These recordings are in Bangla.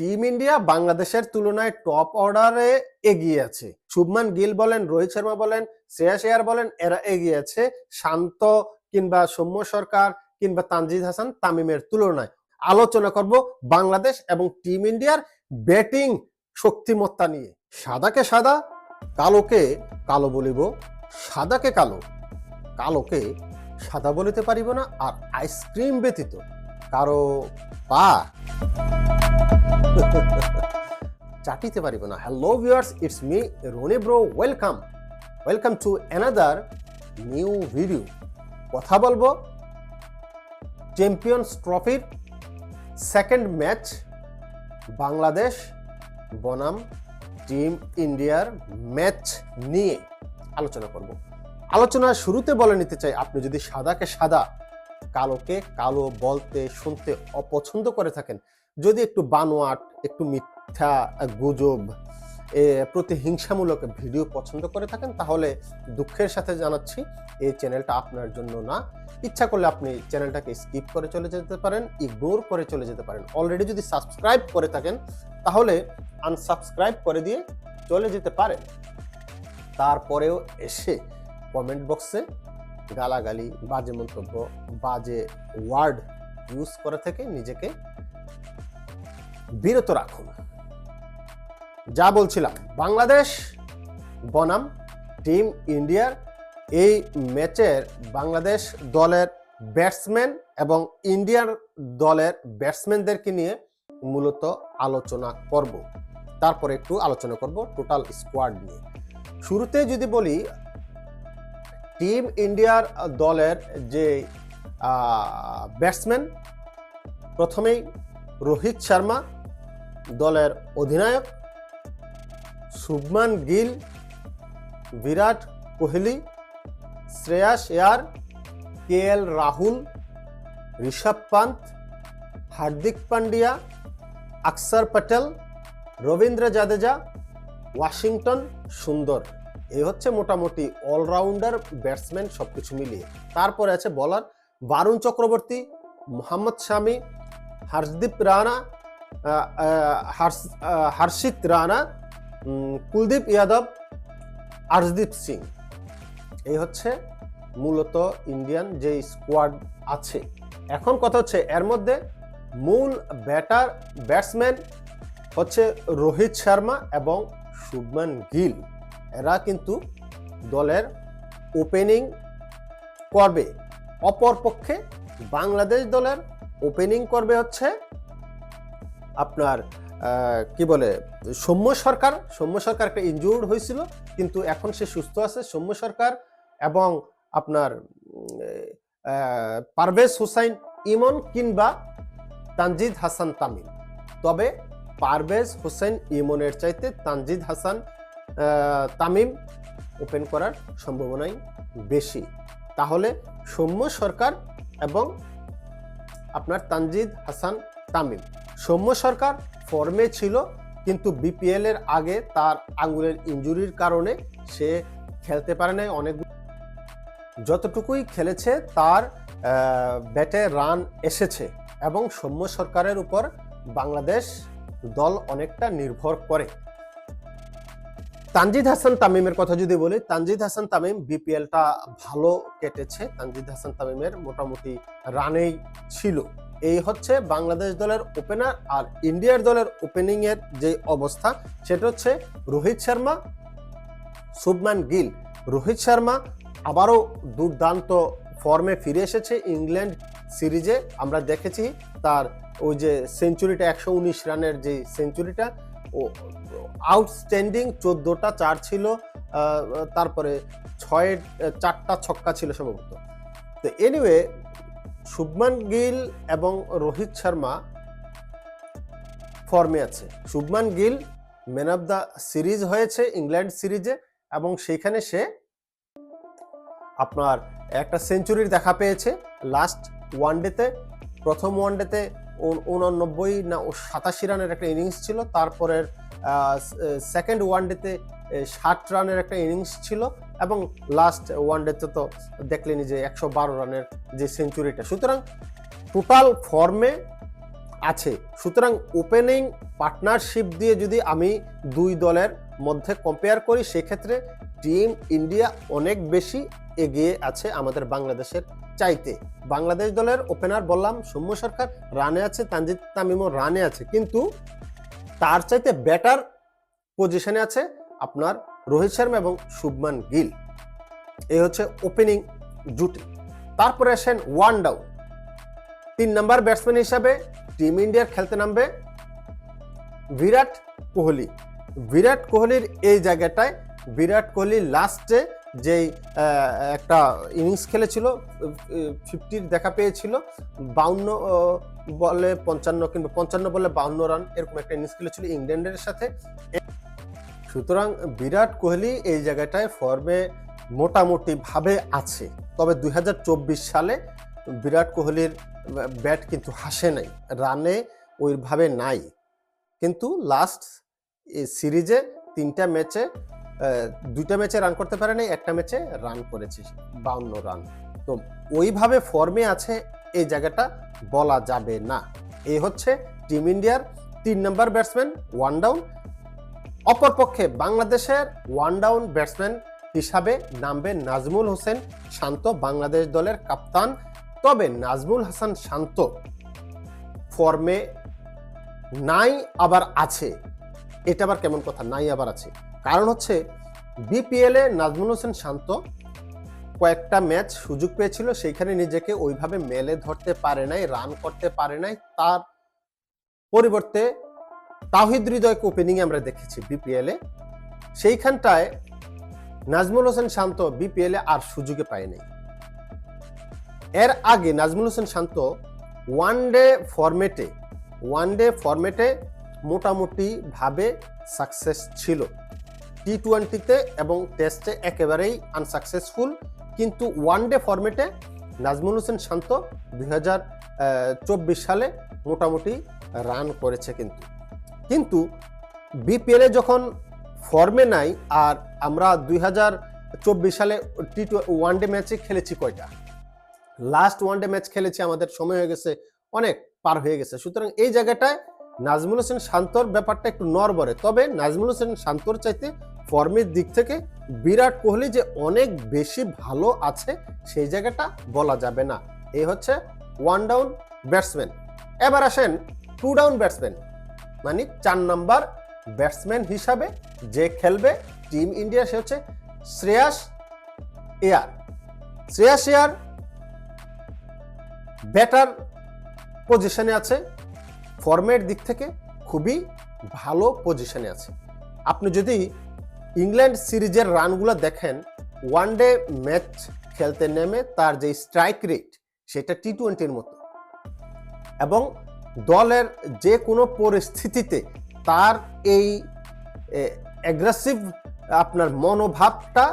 টিম ইন্ডিয়া বাংলাদেশের তুলনায় টপ অর্ডারে এগিয়ে আছে। শুভমান গিল বলেন, রোহিত শর্মা বলেন শ্রেয়াস আয়ার বলেন, এরা এগিয়ে আছে। শান্ত কিংবা সৌম্য সরকার কিংবা তানজিদ হাসান তামিমের তুলনায়। আলোচনা করব বাংলাদেশ এবং টিম ইন্ডিয়ার ব্যাটিং শক্তিমত্তা নিয়ে। সাদাকে সাদা, কালোকে কালো বলিব। সাদাকে কালো, কালোকে সাদা বলিতে পারিব না। আর আইসক্রিম ব্যতীত কারও পা চাটিতে পারিব না। Hello viewers it's me Rony bro welcome welcome to another new video কথা বলব চ্যাম্পিয়ন্স ট্রফির সেকেন্ড ম্যাচ বাংলাদেশ বনাম টিম ইন্ডিয়ার ম্যাচ নিয়ে আলোচনা করব। আলোচনা শুরুতে বলে নিতে চাই, আপনি যদি সাদাকে সাদা, কালোকে কালো বলতে, শুনতে অপছন্দ করে থাকেন যদি একটু বানোয়াট, একটু মিথ্যা গুজব প্রতিহিংসামূলক ভিডিও পছন্দ করে থাকেন, তাহলে দুঃখের সাথে জানাচ্ছি, এই চ্যানেলটা আপনার জন্য না। ইচ্ছা করলে আপনি চ্যানেলটাকে স্কিপ করে চলে যেতে পারেন, ইগনোর করে চলে যেতে পারেন। অলরেডি যদি সাবস্ক্রাইব করে থাকেন, তাহলে আনসাবস্ক্রাইব করে দিয়ে চলে যেতে পারেন। তারপরেও এসে কমেন্ট বক্সে গালাগালি, বাজে মন্তব্য, বাজে ওয়ার্ড ইউজ করে থেকে নিজেকে বিরত রাখুন। যা বলছিলাম, বাংলাদেশ, বনাম, টিম ইন্ডিয়ার এই ম্যাচের বাংলাদেশ দলের ব্যাটসম্যান এবং ইন্ডিয়ার দলের ব্যাটসম্যানদেরকে নিয়ে মূলত আলোচনা করব। তারপরে একটু আলোচনা করব টোটাল স্কোয়াড নিয়ে। শুরুতে যদি বলি, টিম ইন্ডিয়ার দলের যে ব্যাটসম্যান, প্রথমেই রোহিত শর্মা দলের অধিনায়ক Shubman Gill, Virat Kohli, Shreyas Iyer K L Rahul, Rishabh Pant, Hardik Pandya Axar Patel, Ravindra Jadeja, Washington Sundar. এই হচ্ছে মোটামুটি অলরাউন্ডার ব্যাটসম্যান সব কিছু মিলিয়ে। তারপরে আছে বলার বারুণ চক্রবর্তী, মোহাম্মদ শামি হর্ষদীপ রানা হর্ষিত রানা কুলদীপ যাদব আর্শদীপ সিং। এই হচ্ছে মূলত ইন্ডিয়ান যে স্কোয়াড আছে। এখন কথা হচ্ছে, এর মধ্যে মূল ব্যাটার, ব্যাটসম্যান হচ্ছে রোহিত শর্মা এবং শুভমান গিল। এরা কিন্তু দলের ওপেনিং করবে। অপরপক্ষে বাংলাদেশ দলের ওপেনিং করবে হচ্ছে আপনার কি বলে, সৌম্য সরকার সৌম্য সরকার একটা ইনজুর্ড হয়েছিল, কিন্তু এখন সে সুস্থ আছে। সৌম্য সরকার এবং আপনার পারভেজ হুসাইন ইমন কিংবা তানজিদ হাসান তামিম। তবে পারভেজ হোসেন ইমনের চাইতে তানজিদ হাসান তামিম ওপেন করার সম্ভাবনাই বেশি। তাহলে সৌম্য সরকার এবং আপনার তানজিদ হাসান তামিম সৌম্য সরকার ফর্মে ছিল, কিন্তু বিপিএল এর আগে তার আঙ্গুলের ইনজুরির কারণে সে খেলতে পারে নাই অনেক। যতটুকুই খেলেছে তার ব্যাটে রান এসেছে এবং সৌম্য সরকারের উপর বাংলাদেশ দল অনেকটা নির্ভর করে। তানজিদ হাসান তামিমের কথা যদি বলি, তানজিদ হাসান তামিম বিপিএলটা ভালো কেটেছে। তানজিদ হাসান তামিমের মোটামুটি রানেই ছিল। এই হচ্ছে বাংলাদেশ দলের ওপেনার আর ইন্ডিয়ার দলের ওপেনিং এর যে অবস্থা, সেটা হচ্ছে রোহিত শর্মা, শুভমান গিল। রোহিত শর্মা আবারও দুর্দান্ত ফর্মে ফিরে এসেছে ইংল্যান্ড সিরিজে আমরা দেখেছি তার ওই যে সেঞ্চুরিটা একশো উনিশ রানের যে সেঞ্চুরিটা ও আউটস্ট্যান্ডিং চোদ্দোটা চার ছিল তারপরে ছয় চারটা ছক্কা ছিল সম্ভবত। তো এনিওয়ে শুভমান গিল এবং রোহিত শর্মা ফর্মে আছে। Shubman Gill man of the series হয়েছে ইংল্যান্ড সিরিজে এবং সেইখানে সে আপনার একটা সেঞ্চুরির দেখা পেয়েছে। লাস্ট ওয়ানডেতে প্রথম ওয়ানডেতে উনানব্বই না সাতাশি রানের একটা ইনিংস ছিল। তারপরের সেকেন্ড ওয়ানডেতে ষাট রানের একটা ইনিংস ছিল এবং লাস্ট ওয়ানডেতে তো দেখলেনি যে একশো বারো রানের যে সেঞ্চুরিটা সুতরাং টোটাল ফর্মে আছে। সুতরাং ওপেনিং পার্টনারশিপ দিয়ে যদি আমি দুই দলের মধ্যে কম্পেয়ার করি, সেক্ষেত্রে টিম ইন্ডিয়া অনেক বেশি এগিয়ে আছে আমাদের বাংলাদেশের চাইতে। বাংলাদেশ দলের ওপেনার বললাম, সৌম্য সরকার, রানে আছে, তানজিদ তামিমও রানে আছে। কিন্তু তার চাইতে বেটার পজিশনে আছে আপনার রোহিত শর্মা এবং শুভমান গিল। এই হচ্ছে ওপেনিং জুটি। তারপরে আসেন ওয়ান ডাউন তিন নাম্বার ব্যাটসম্যান হিসাবে টিম ইন্ডিয়ার খেলতে নামবে বিরাট কোহলি। বিরাট কোহলির এই জায়গাটায় বিরাট কোহলি লাস্টে যেই একটা ইনিংস খেলেছিল ফিফটির দেখা পেয়েছিল, বাউন্ন বলে পঞ্চান্ন কিংবা পঞ্চান্ন বলে বাউন্ন রান, এরকম একটা ইনিংস খেলেছিল ইংল্যান্ডের সাথে। সুতরাং বিরাট কোহলি এই জায়গাটায় ফর্মে মোটামুটি ভাবে আছে। তবে দু হাজার চব্বিশ সালে বিরাট কোহলির ব্যাট কিন্তু হাসে নাই, রানে ওইভাবে নাই। কিন্তু লাস্ট সিরিজে তিনটা ম্যাচে দুইটা ম্যাচে রান করতে পারে নাই একটা ম্যাচে রান করেছে, বাউন্ন রান। তো ওইভাবে ফর্মে আছে এই জায়গাটা বলা যাবে না। এই হচ্ছে টিম ইন্ডিয়ার তিন নম্বর ব্যাটসম্যান ওয়ান ডাউন অপরপক্ষে বাংলাদেশের ওয়ান ডাউন ব্যাটসম্যান হিসাবে নামবে নাজমুল হোসেন শান্ত, বাংলাদেশ দলের কাপ্তান। তবে নাজমুল হাসান শান্ত ফর্মে নাই আবার আছে। এটা আবার কেমন কথা? নাই আবার আছে। কারণ হচ্ছে বিপিএলে নাজমুল হোসেন শান্ত কয়েকটা ম্যাচ সুযোগ পেয়েছিল, সেইখানে নিজেকে ওইভাবে মেলে ধরতে পারে নাই, রান করতে পারে নাই। তার পরিবর্তে তাহিদ হৃদয়কে ওপেনিং আমরা দেখেছি বিপিএল সেইখানটায় নাজমুল হোসেন শান্ত বিপিএল আর সুযোগে পায়নি এর আগে নাজমুল হোসেন শান্ত ওয়ান ডে ফরম্যাটে ওয়ান ডে ফরম্যাটে মোটামুটি ভাবে সাকসেস ছিল। টি টোয়েন্টিতে এবং টেস্টে একেবারেই আনসাকসেসফুল কিন্তু ওয়ান ডে ফর্মেটে নাজমুল হোসেন শান্ত দুই চব্বিশ সালে মোটামুটি রান করেছে কিন্তু। কিন্তু বিপিএলে যখন ফর্মে নাই, আর আমরা দুই চব্বিশ সালে টি ওয়ান ডে ম্যাচে খেলেছি কয়টা? লাস্ট ওয়ান ডে ম্যাচ খেলেছি, আমাদের সময় হয়ে গেছে অনেক, পার হয়ে গেছে। সুতরাং এই জায়গাটায় নাজমুল হোসেন শান্তর ব্যাপারটা একটু নরবরে তবে নাজমুল হোসেন শান্তর চাইতে ফর্মের দিক থেকে বিরাট কোহলি যে অনেক বেশি ভালো আছে, সেই জায়গাটা বলা যাবে না। এই হচ্ছে ওয়ান ডাউন ব্যাটসম্যান এবার আসেন টু ডাউন ব্যাটসম্যান মানে চার নাম্বার ব্যাটসম্যান হিসাবে যে খেলবে টিম ইন্ডিয়া সে হচ্ছে শ্রেয়াস এয়ার। শ্রেয়াস এয়ার ব্যাটার পজিশনে আছে। ফর্মের দিক থেকে খুবই ভালো পজিশনে আছে। আপনি যদি ইংল্যান্ড সিরিজের রানগুলো দেখেন ওয়ান ডে ম্যাচ খেলতে নেমে তার যে স্ট্রাইক রেট সেটা টি টোয়েন্টির মতো। এবং দলের যে কোনো পরিস্থিতিতে তার এই অ্যাগ্রেসিভ আপনার মনোভাবটা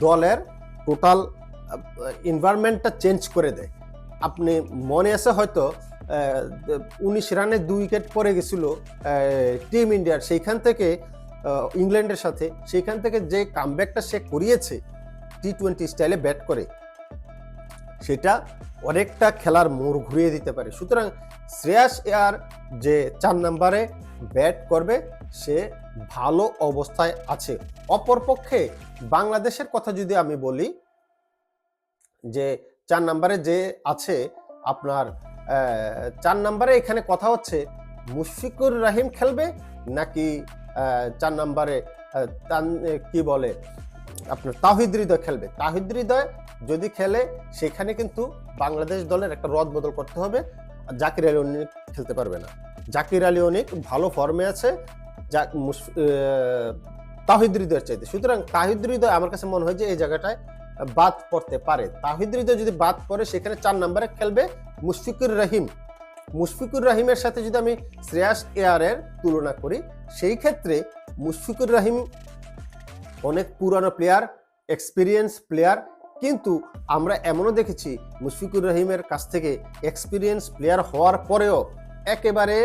দলের টোটাল এনভায়রনমেন্টটা চেঞ্জ করে দেয়। আপনি মনে আছে হয়তো উনিশ রানে দুই উইকেট পড়ে গেছিল টিম ইন্ডিয়ার। সেইখান থেকে ইংল্যান্ডের সাথে, সেইখান থেকে যে কামব্যাকটা সে করিয়েছে টি টোয়েন্টি স্টাইলে ব্যাট করে, সেটা অনেকটা খেলার মোড় ঘুরিয়ে দিতে পারে। সুতরাং শ্রেয়াস এয়ার যে চার নাম্বারে ব্যাট করবে, সে ভালো অবস্থায় আছে। অপরপক্ষে বাংলাদেশের কথা যদি আমি বলি, যে চার নাম্বারে যে আছে আপনার চার নম্বরে এখানে কথা হচ্ছে, মুশফিকুর রাহিম খেলবে নাকি চার নম্বরে কি বলে, আপনার তাহিদ হৃদয় খেলবে? তাহিদ হৃদয় যদি খেলে, সেখানে কিন্তু বাংলাদেশ দলের একটা রদ বদল করতে হবে, জাকির আলী অনিক খেলতে পারবে না। জাকির আলী অনিক ভালো ফর্মে আছে, যা তাহিদ হৃদয়ের চাইতে। সুতরাং তাহিদ হৃদয় আমার কাছে মনে হয় যে এই জায়গাটায় বাদ পড়তে পারে। তাহিদ হৃদয় যদি বাদ পড়ে, সেখানে চার নম্বরে খেলবে মুশফিকুর রহিম। মুশফিকুর রহিমের সাথে যদি আমি শ্রেয়াস এয়ারের তুলনা করি, সেই ক্ষেত্রে মুশফিকুর রহিম অনেক পুরানো প্লেয়ার এক্সপিরিয়েন্স প্লেয়ার কিন্তু আমরা এমনও দেখেছি মুশফিকুর রহিমের কাছ থেকে এক্সপিরিয়েন্স প্লেয়ার হওয়ার পরেও একেবারে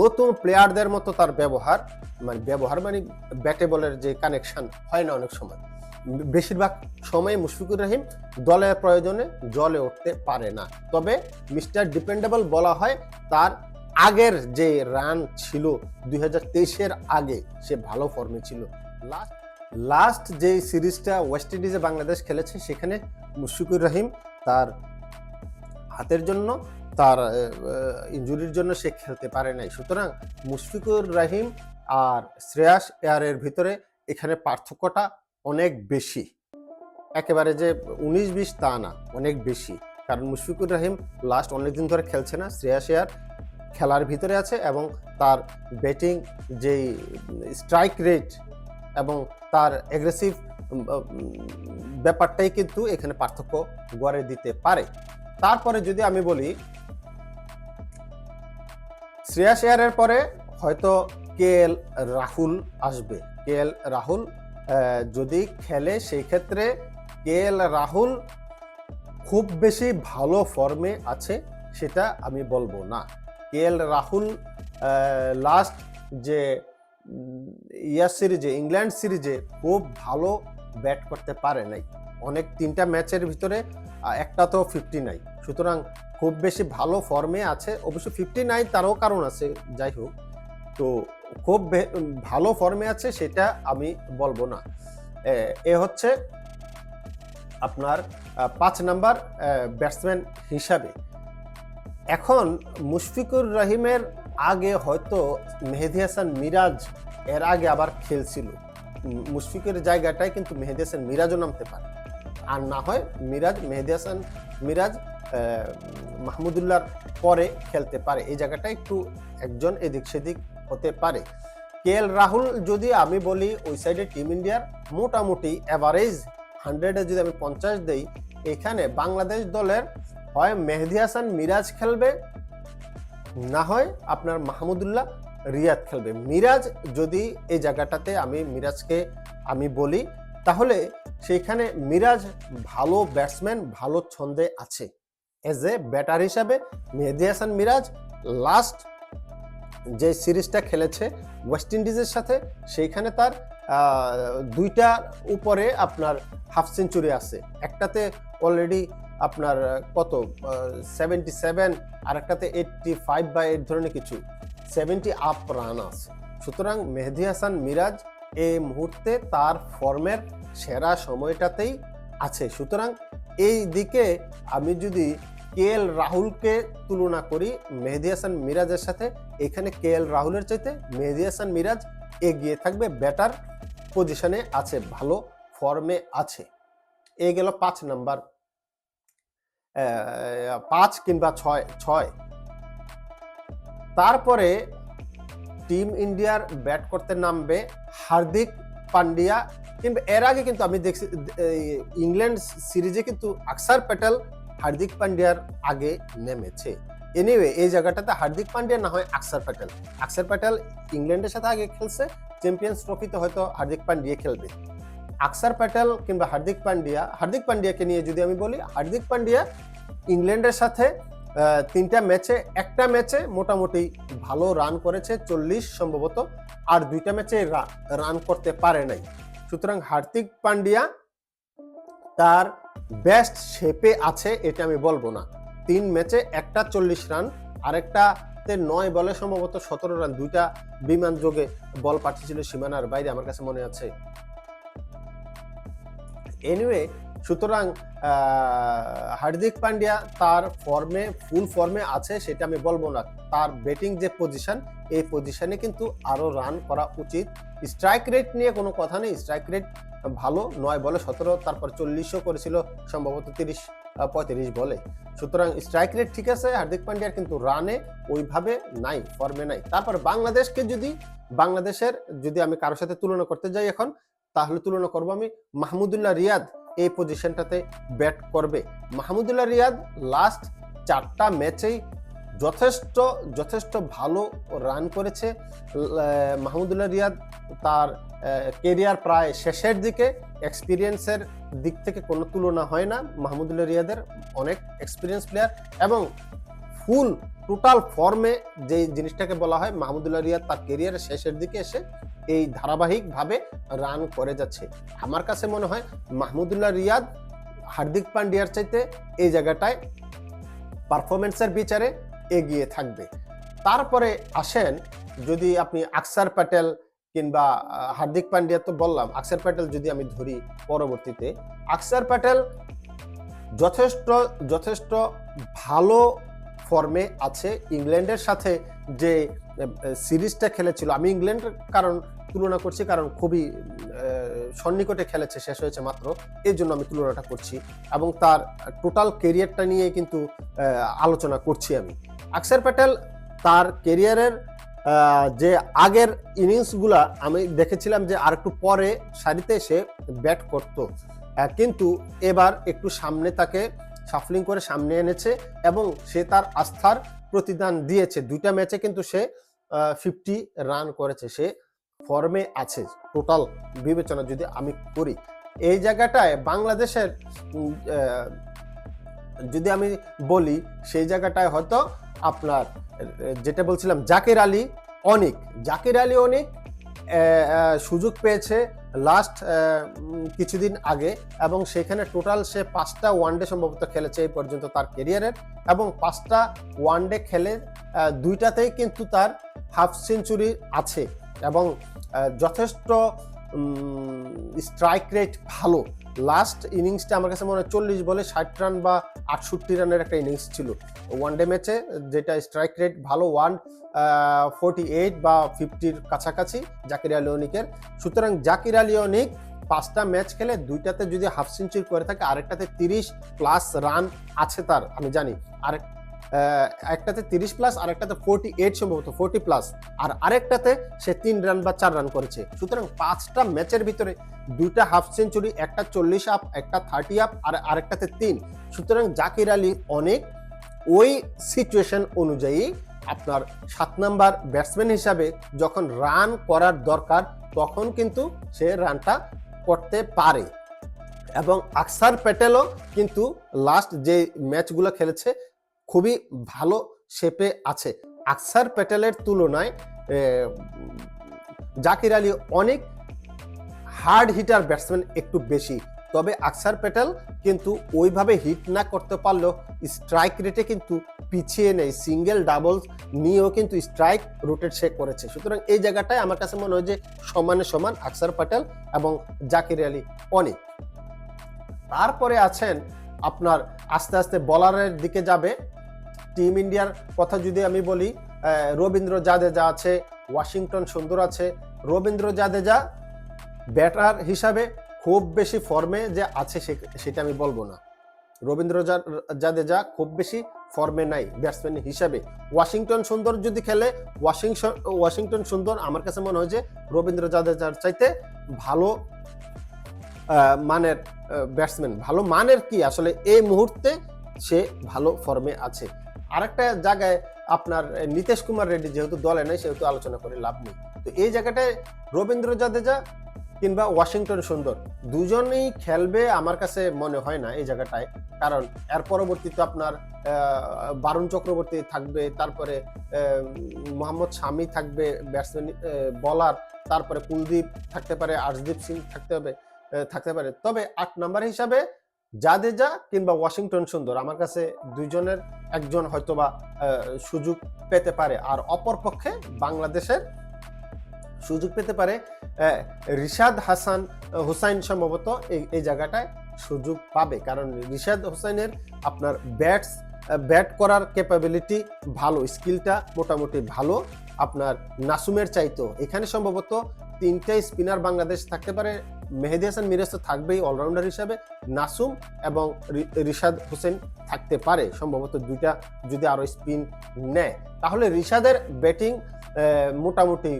নতুন প্লেয়ারদের মতো তার ব্যবহার মানে ব্যবহার মানে ব্যাটে বলের যে কানেকশন হয় না অনেক সময়। বেশিরভাগ সময় মুশফিকুর রহিম দলের প্রয়োজনে জলে উঠতে পারে না। তবে মিস্টার ডিপেন্ডেবল বলা হয় তার আগের যে রান ছিল, দুই তেইশের আগে সে ভালো ফর্মে ছিল। লাস্ট লাস্ট যে সিরিজটা ওয়েস্ট ইন্ডিজে বাংলাদেশ খেলেছে, সেখানে মুশফিকুর রহিম তার হাতের জন্য, তার ইঞ্জুরির জন্য সে খেলতে পারে নাই। সুতরাং মুশফিকুর রহিম আর শ্রেয়াস এয়ারের ভিতরে এখানে পার্থক্যটা অনেক বেশি। একেবারে যে উনিশ বিশ তা না, অনেক বেশি। কারণ মুশফিকুর রহিম লাস্ট অনেকদিন ধরে খেলছে না, শ্রেয়া এয়ার খেলার ভিতরে আছে এবং তার ব্যাটিং যেই স্ট্রাইক রেট এবং তার অ্যাগ্রেসিভ ব্যাপারটাই কিন্তু এখানে পার্থক্য গড়ে দিতে পারে। তারপরে যদি আমি বলি, শ্রেয়া এয়ারের পরে হয়তো কে এল রাহুল আসবে। কে এল রাহুল যদি খেলে সেই ক্ষেত্রে কে এল রাহুল খুব বেশি ভালো ফর্মে আছে, সেটা আমি বলব না। কে এল রাহুল লাস্ট যে ইয়ার সিরিজে, ইংল্যান্ড সিরিজে খুব ভালো ব্যাট করতে পারে নাই। অনেক তিনটা ম্যাচের ভিতরে একটা তো ফিফটি নাই। সুতরাং খুব বেশি ভালো ফর্মে আছে। অবশ্য ফিফটি নাই, তারও কারণ আছে, যাই হোক। তো খুব ভালো ফর্মে আছে, সেটা আমি বলব না। এ- হচ্ছে আপনার পাঁচ নাম্বার ব্যাটসম্যান হিসাবে। এখন মুশফিকুর রহিমের আগে হয়তো মেহেদি হাসান মিরাজ এর আগে আবার খেলছিল। মুশফিকের জায়গাটায় কিন্তু মেহেদি হাসান মিরাজও নামতে পারে। আর না হয় মিরাজ, মেহেদি হাসান মিরাজ মাহমুদুল্লাহর পরে খেলতে পারে। এই জায়গাটা একটু একজন এদিক সেদিক হতে পারে। কে এল রাহুল যদি আমি বলি, ওই সাইডে টিম ইন্ডিয়ার মোটামুটি অ্যাভারেজ হান্ড্রেডে যদি আমি পঞ্চাশ দেই, এখানে বাংলাদেশ দলের হয় মেহেদি হাসান মিরাজ খেলবে, না হয় আপনার মাহমুদুল্লাহ রিয়াদ খেলবে। মিরাজ যদি এই জায়গাটাতে আমি, মিরাজকে আমি বলি, তাহলে সেইখানে মিরাজ ভালো ব্যাটসম্যান ভালো ছন্দে আছে। এজ এ ব্যাটার হিসাবে মেহেদি হাসান মিরাজ লাস্ট যে সিরিজটা খেলেছে ওয়েস্ট ইন্ডিজের সাথে সেইখানে তার আহ, দুইটার উপরে আপনার হাফ সেঞ্চুরি আছে। একটাতে অলরেডি আপনার কত? সেভেন্টি সেভেন আর একটাতে এইটটি ফাইভ বা এই ধরনের কিছু। সেভেন্টি আপ রান আছে। সুতরাং মেহেদি হাসান মিরাজ এই মুহূর্তে তার ফর্মের সেরা সময়টাতেই আছে। সুতরাং এই দিকে আমি যদি কে এল রাহুলকে তুলনা করি মেহেদি হাসান মিরাজের সাথে। এখানে কে এল রাহুলের চাইতে মেহেদি হাসান মিরাজ এগিয়ে থাকবে ব্যাটার পজিশনে আছে, ভালো ফর্মে আছে। এ গেল পাঁচ নাম্বার। পাঁচ কিংবা ছয় ছয়। তারপরে টিম ইন্ডিয়ার ব্যাট করতে নামবে হার্দিক পান্ডিয়া কিংবা এর আগে কিন্তু আমি দেখছি ইংল্যান্ড সিরিজে কিন্তু আকসার প্যাটেল হার্দিক পান্ডিয়ার আগে নেমেছে। এনিওয়ে এই জায়গাটাতে হার্দিক পান্ডিয়া না হয় আকসার প্যাটেল। আকসার প্যাটেল ইংল্যান্ডের সাথে আগে খেলছে চ্যাম্পিয়ন্স ট্রফিতে হয়তো হার্দিক পান্ডিয়া খেলবে। আকসার প্যাটেল কিংবা হার্দিক পান্ডিয়া, হার্দিক পান্ডিয়াকে নিয়ে যদি আমি বলি, হার্দিক পান্ডিয়া ইংল্যান্ডের সাথে তিনটা ম্যাচে, একটা ম্যাচে মোটামুটি ভালো রান করেছে, চল্লিশ সম্ভবত, আর দুইটা ম্যাচে রান করতে পারে নাই। সুতরাং হার্দিক পান্ডিয়া তার বেস্ট শেপে আছে, এটা আমি বলব না। তিন ম্যাচে একটা চল্লিশ রান, আরেকটাতে নয় বলে সম্ভবত সতেরো রান। দুইটা বিমান যোগে বল পাঠিয়েছিল সীমানার বাইরে, আমার কাছে মনে আছে। এনিওয়ে সুতরাং হার্দিক পান্ডিয়া তার ফর্মে ফুল ফর্মে আছে, সেটা আমি বলব না। তার ব্যাটিং যে পজিশন এই পজিশনে কিন্তু আরও রান করা উচিত। স্ট্রাইক রেট নিয়ে কোনো কথা নেই। স্ট্রাইক রেট ভালো, নয় বলে সতেরো, তারপর চল্লিশও করেছিল, সম্ভবত তিরিশ পঁয়ত্রিশ বলে। সুতরাং স্ট্রাইক রেট ঠিক আছে, হার্দিক পান্ডিয়ার কিন্তু রানে ওইভাবে নাই ফর্মে নাই। তারপর বাংলাদেশকে যদি, বাংলাদেশের যদি আমি কারোর সাথে তুলনা করতে যাই এখন, তাহলে তুলনা করব আমি মাহমুদুল্লাহ রিয়াদ এই পজিশনটাতে ব্যাট করবে। মাহমুদুল্লাহ রিয়াদ লাস্ট চারটা ম্যাচেই যথেষ্ট যথেষ্ট ভালো রান করেছে। মাহমুদুল্লাহ রিয়াদ তার কেরিয়ার প্রায় শেষের দিকে এক্সপিরিয়েন্সের দিক থেকে কোনো তুলনা হয় না। মাহমুদুল্লাহ রিয়াদের অনেক এক্সপিরিয়েন্স প্লেয়ার এবং ফুল টোটাল ফর্মে যে জিনিসটাকে বলা হয়, মাহমুদুল্লাহ রিয়াদ তার কেরিয়ারের শেষের দিকে এসে এই ধারাবাহিকভাবে রান করে যাচ্ছে। আমার কাছে মনে হয় মাহমুদুল্লাহ রিয়াদ, হার্দিক পান্ডিয়ার চাইতে এই জায়গাটায় পারফরমেন্সের বিচারে এগিয়ে থাকবে। তারপরে আসেন, যদি আপনি আকসার প্যাটেল কিংবা হার্দিক পান্ডিয়া তো বললাম, আকসার প্যাটেল যদি আমি ধরি পরবর্তীতে, আকসার প্যাটেল যথেষ্ট যথেষ্ট ভালো ফর্মে আছে। ইংল্যান্ডের সাথে যে সিরিজটা খেলেছিল, আমি ইংল্যান্ডের কারণ তুলনা করছি, কারণ খুবই সন্নিকটে খেলেছে, শেষ হয়েছে মাত্র, এই জন্য আমি তুলনাটা করছি এবং তার টোটাল কেরিয়ারটা নিয়ে কিন্তু আলোচনা করছি আমি। আকসার প্যাটেল তার কেরিয়ারের যে আগের ইনিংসগুলা আমি দেখেছিলাম যে আর একটু পরে সারিতে সে ব্যাট করত। কিন্তু এবার একটু সামনে তাকে সাফলিং করে সামনে এনেছে এবং সে তার আস্থার প্রতিদান দিয়েছে। দুইটা ম্যাচে কিন্তু সে ফিফটি রান করেছে। সে ফর্মে আছে। টোটাল বিবেচনা যদি আমি করি। এই জায়গাটায় বাংলাদেশের যদি আমি বলি, সেই জায়গাটায় হয়তো আপনার, যেটা বলছিলাম, জাকির আলী অনিক। জাকির আলী অনিক সুযোগ পেয়েছে লাস্ট কিছুদিন আগে এবং সেখানে টোটাল সে পাঁচটা ওয়ানডে সম্ভবত খেলেছে এই পর্যন্ত তার কেরিয়ারের এবং পাঁচটা ওয়ানডে খেলে দুইটাতেই কিন্তু তার হাফ সেঞ্চুরি আছে এবং যথেষ্ট স্ট্রাইক রেট ভালো। লাস্ট ইনিংসটা আমার কাছে মনে হয় চল্লিশ বলে ষাট রান বা আটষট্টি রানের একটা ইনিংস ছিল। ওয়ান ডে ম্যাচে যেটা স্ট্রাইক রেট ভালো ওয়ান ফোরটি এইট বা ফিফটির কাছাকাছি জাকির আলী অনিকের সুতরাং জাকির আলী অনিক পাঁচটা ম্যাচ খেলে দুইটাতে যদি হাফ সেঞ্চুরি করে থাকে, আরেকটাতে তিরিশ প্লাস রান আছে তার, আমি জানি। আরেক একটাতে তিরিশ প্লাস আর একটাতে ফোরটি এইট সম্ভবত ফোরটি প্লাস আর আরেকটাতে সে তিন রান বা চার রান করেছে। সুতরাং পাঁচটা ম্যাচের ভিতরে দুইটা হাফ সেঞ্চুরি একটা চল্লিশ আপ একটা থার্টি আপ আর আরেকটাতে তিন। সুতরাং জাকির আলী অনেক ওই সিচুয়েশন অনুযায়ী আপনার সাত নাম্বার ব্যাটসম্যান হিসাবে যখন রান করার দরকার, তখন কিন্তু সে রানটা করতে পারে। এবং আকসার প্যাটেলও কিন্তু লাস্ট যে ম্যাচগুলো খেলেছে খুবই ভালো শেপে আছে। আকসার প্যাটেলের তুলনায় জাকির আলী অনেক হার্ড হিটার ব্যাটসম্যান একটু বেশি। তবে আকসার প্যাটেল কিন্তু ওইভাবে হিট না করতে পারলেও স্ট্রাইক রেটে কিন্তু পিছিয়ে নেই। সিঙ্গেল ডাবল নিয়েও কিন্তু স্ট্রাইক রোটেট সে করেছে। সুতরাং এই জায়গাটায় আমার কাছে মনে হয় যে সমানে সমান আকসার প্যাটেল এবং জাকির আলী অনেক। তারপরে আছেন আপনার আস্তে আস্তে বলারের দিকে যাবে। টিম ইন্ডিয়ার কথা যদি আমি বলি রবীন্দ্র জাদেজা আছে, ওয়াশিংটন সুন্দর আছে। রবীন্দ্র জাদেজা ব্যাটার হিসাবে খুব বেশি ফর্মে যে আছে সেটা আমি বলব না। রবীন্দ্র জাদেজা খুব বেশি ফর্মে নাই ব্যাটসম্যান হিসাবে। ওয়াশিংটন সুন্দর যদি খেলে ওয়াশিংটন ওয়াশিংটন সুন্দর, আমার কাছে মনে হয় যে রবীন্দ্র জাদেজার চাইতে ভালো মানের ব্যাটসম্যান ভালো মানের কি? আসলে এই মুহূর্তে সে ভালো ফর্মে আছে। আরেকটা জায়গায় আপনার নীতিশ কুমার রেড্ডি যেহেতু দলে নেই, সেহেতু আলোচনা করে লাভ নেই। তো এই জায়গাটায় রবীন্দ্র জাদেজা কিংবা ওয়াশিংটন সুন্দর, দুজনেই খেলবে আমার কাছে মনে হয় না এই জায়গাটায়। কারণ এর পরবর্তীতে আপনার বারুণ চক্রবর্তী থাকবে, তারপরে মোহাম্মদ শামি থাকবে ব্যাটসম্যান বলার তারপরে কুলদীপ থাকতে পারে, আর্শদীপ সিং থাকতে হবে। থাকতে পারে। তবে আট নাম্বার হিসাবে জাদেজা কিংবা ওয়াশিংটন সুন্দর। আমার কাছে দুইজনের একজন হয়তোবা সুযোগ পেতে পারে। আর অপর পক্ষে বাংলাদেশের সুযোগ পেতে পারে রিশাদ হাসান হুসাইন সম্ভবত এই এই জায়গাটায় সুযোগ পাবে। কারণ রিশাদ হোসাইনের আপনার ব্যাটস ব্যাট করার ক্যাপাবিলিটি ভালো, স্কিলটা মোটামুটি ভালো। আপনার নাসুমের চাইতো এখানে সম্ভবত তিনটে স্পিনার বাংলাদেশ থাকতে পারে মেহেদি হাসান মিরাজ তো থাকবেই অলরাউন্ডার হিসাবে। নাসুম এবং রিশাদ হোসেন থাকতে পারে, সম্ভবত দুইটা যদি আরও স্পিন নেয়। তাহলে রিশাদের ব্যাটিং মোটামুটি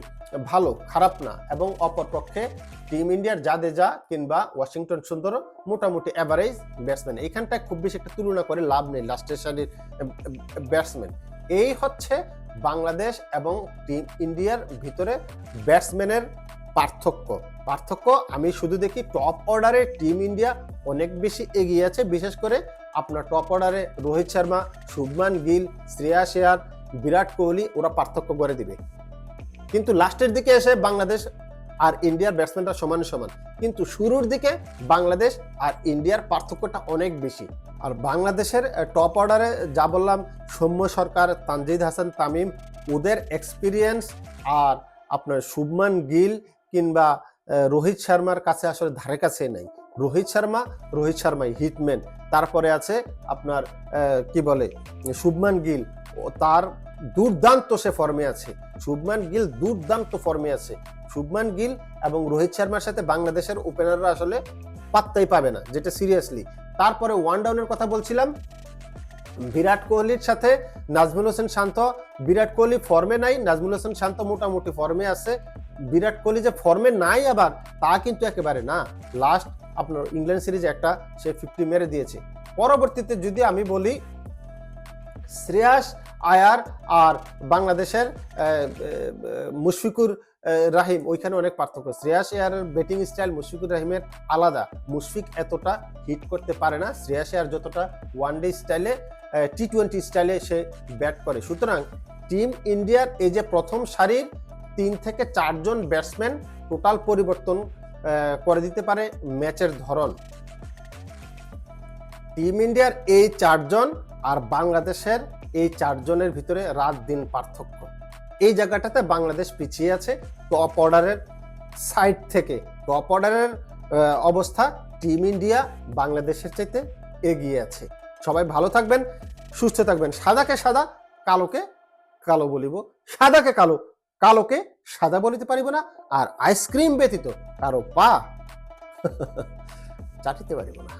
ভালো, খারাপ না এবং অপরপক্ষে টিম ইন্ডিয়ার জাদেজা কিংবা ওয়াশিংটন সুন্দর মোটামুটি অ্যাভারেজ ব্যাটসম্যান এখানটায় খুব বেশি একটা তুলনা করে লাভ নেই লাস্টের সারির ব্যাটসম্যান এই হচ্ছে বাংলাদেশ এবং টিম ইন্ডিয়ার ভিতরে ব্যাটসম্যানের পার্থক্য। পার্থক্য, আমি শুধু দেখি টপ অর্ডারে টিম ইন্ডিয়া অনেক বেশি এগিয়ে আছে, বিশেষ করে আপনার টপ অর্ডারে রোহিত শর্মা, শুভমান গিল, শ্রেয়া শেয়ার, বিরাট কোহলি, ওরা পার্থক্য করে দিবে। কিন্তু লাস্টের দিকে এসে বাংলাদেশ আর ইন্ডিয়ার ব্যাটসম্যানরা সমান সমান। কিন্তু শুরুর দিকে বাংলাদেশ আর ইন্ডিয়ার পার্থক্যটা অনেক বেশি। আর বাংলাদেশের টপ অর্ডারে যা বললাম, সৌম্য সরকার, তানজিদ হাসান তামিম, ওদের এক্সপিরিয়েন্স আর আপনার শুভমান গিল কিংবা রোহিত শর্মার কাছে আসলে ধারে কাছে নাই। রোহিত শর্মা, রোহিত শর্মাই হিটম্যান। তারপরে আছে আপনার কি বলে, শুভমান গিল। তার দুর্দান্ত সে ফর্মে আছে। শুভমান গিল দুর্দান্ত ফর্মে আছে। শুভমান গিল এবং রোহিত শর্মার সাথে বাংলাদেশের ওপেনাররা আসলে পাত্তাই পাবে না, যেটা সিরিয়াসলি তারপরে ওয়ান ডাউনের কথা বলছিলাম। বিরাট কোহলির সাথে নাজমুল হোসেন শান্ত। বিরাট কোহলি ফর্মে নাই, নাজমুল হোসেন শান্ত মোটামুটি ফর্মে আছে। বিরাট কোহলি যে ফর্মে নাই আবার, তা কিন্তু একেবারে না। লাস্ট আপনার ইংল্যান্ড সিরিজ একটা সে ফিফটি মেরে দিয়েছে। পরবর্তীতে যদি আমি বলি, শ্রেয়াস আয়ার আর বাংলাদেশের মুশফিকুর রাহিম, ওইখানে অনেক পার্থক্য। শ্রেয়াস আয়ারের ব্যাটিং স্টাইল মুশফিকুর রাহিমের আলাদা। মুশফিক এতটা হিট করতে পারে না। শ্রেয়াস আয়ার যতটা ওয়ান ডে স্টাইলে টি টোয়েন্টি স্টাইলে সে ব্যাট করে। সুতরাং টিম ইন্ডিয়ার এই যে প্রথম সারির তিন থেকে চারজন ব্যাটসম্যান টোটাল পরিবর্তন করে দিতে পারে ম্যাচের ধরন। টিম ইন্ডিয়ার এই চারজন আর বাংলাদেশের এই চারজনের ভিতরে রাত দিন পার্থক্য। এই জায়গাটাতে বাংলাদেশ পিছিয়ে আছে টপ অর্ডারের সাইড থেকে। টপ অর্ডারের অবস্থা টিম ইন্ডিয়া বাংলাদেশের চাইতে এগিয়ে আছে। সবাই ভালো থাকবেন, সুস্থ থাকবেন। সাদাকে সাদা, কালোকে কালো বলিব। সাদাকে কালো কালোকে সাদা বলিতে পারিব না আর আইসক্রিম ব্যতীত কারও পা চাটিতে পারিব না।